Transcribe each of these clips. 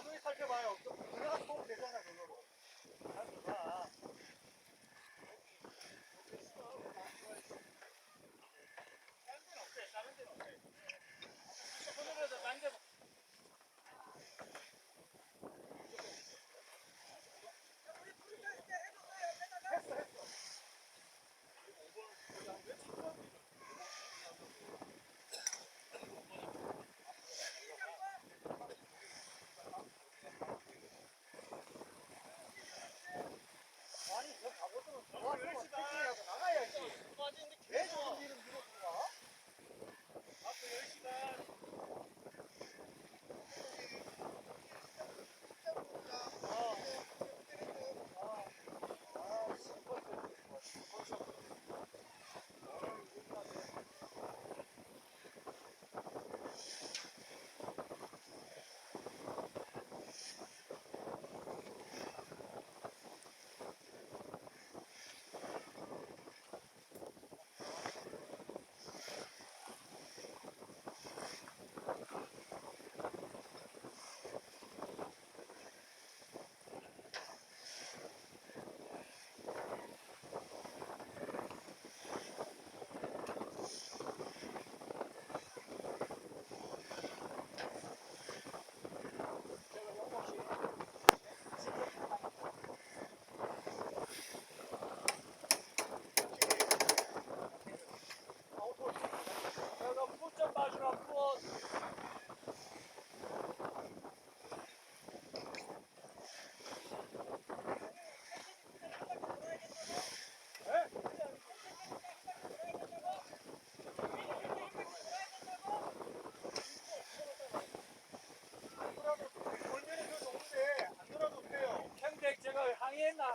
나중에 살펴봐요. 들어가서 보면 되잖아, 그거로. 다른 데는 어때? 다른 데는 어때? 손으로 해서 딴데 먹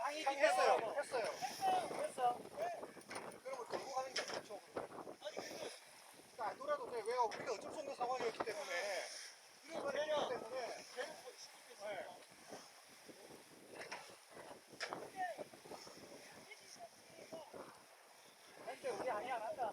항의 했어요. 했어요. 했어. 그러면 들고 가는 게 좋죠. 그러니까 안 돌아도 돼. 왜요? 우리가 어쩔 수 없는 상황이었기 때문에. 상황이었기 때문에. 네. 할때 우리 아니야, 난다.